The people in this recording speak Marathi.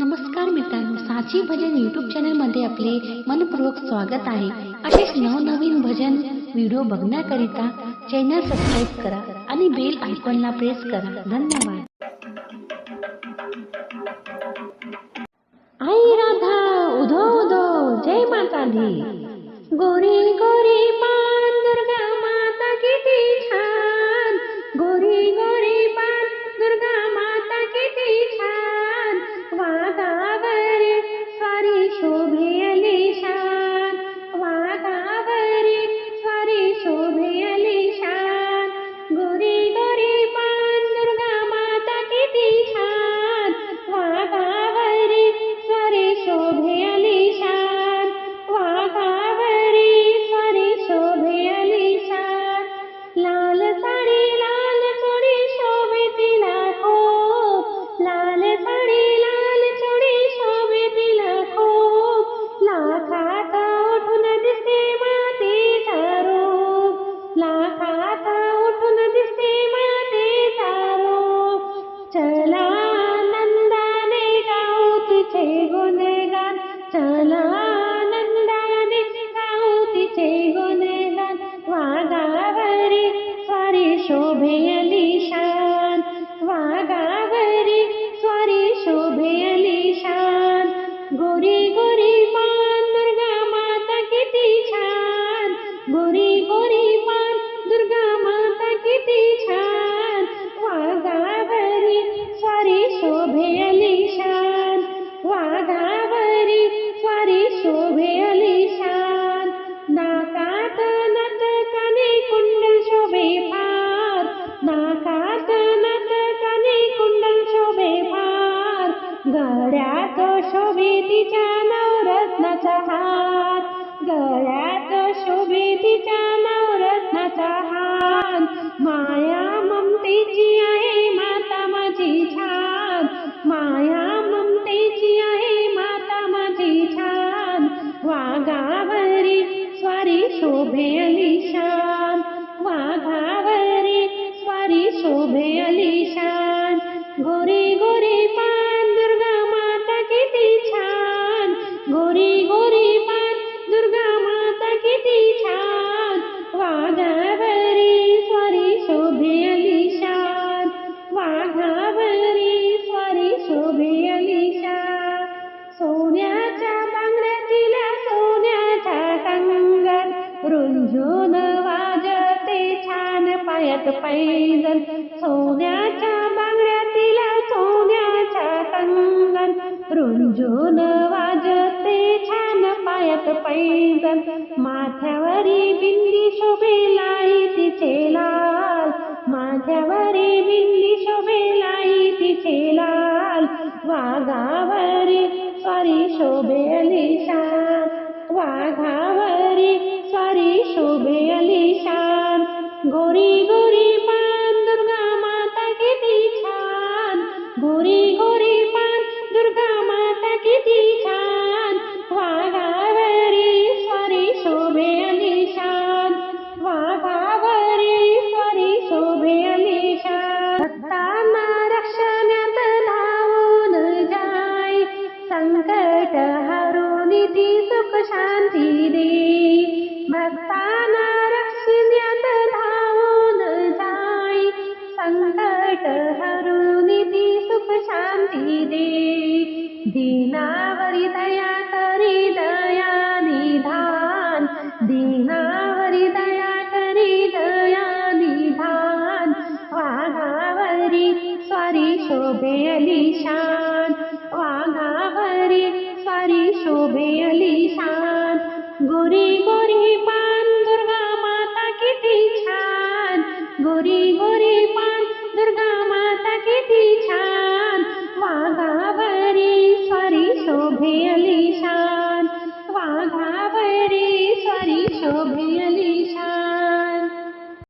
नमस्कार मित्रांनो साची भजन यूट्यूब चॅनलमध्ये आपले मनपूर्वक स्वागत आहे. असेच नवनवीन भजन व्हिडिओ बघण्याकरिता चॅनल सबस्क्राईब करा आणि बेल आयकॉनला प्रेस करा. धन्यवाद. आई राधा उधो उधो जय माता दी. गोरी गोरी नवरत्नाचा हात. गळ्यात शोभे नवरत्नाचा हात. माया ममतेची आहे माता माझी छान. माया ममतेची आहे माता माझी छान. वाघावरी स्वारी शोभे अलिशान वाघावरी स्वारी शोभे अलिशान गोरी गोरी झुंझुन वाजते छान पायात पैजन. सोन्याच्या बांगड्यातील सोन्याच्या कंगन. रुंझुन वाजते छान पायात पैजन. माथ्यावरी बिंदी शोभे लाई तिचे लाल. माथ्यावरी बिंदी शोभे लाई तिचे लाल. वाघावरी स्वारी शोभे लिशा वाघा स्वारी शोभे अलिशान गोरी गोरी पान दुर्गा माता किती छान गोरी गोरी पान दुर्गा माता किती छान वाघावरी स्वारी शोभे अलिशान वाघावरी स्वारी शोभे अलिशान भक्तांना रक्षण्यात धावून जाय संकट हरून ती सुख शांती दे भक्तांना रक्षण्यात धावून जाय संकट हरून ती सुख शांती दे दीनावरी दया दया निधान दीनावरी दया दया निधान वाघावरी स्वारी शोभे अलिशान वाघावरी स्वारी शोभे अलिशान गोरी गोरी पा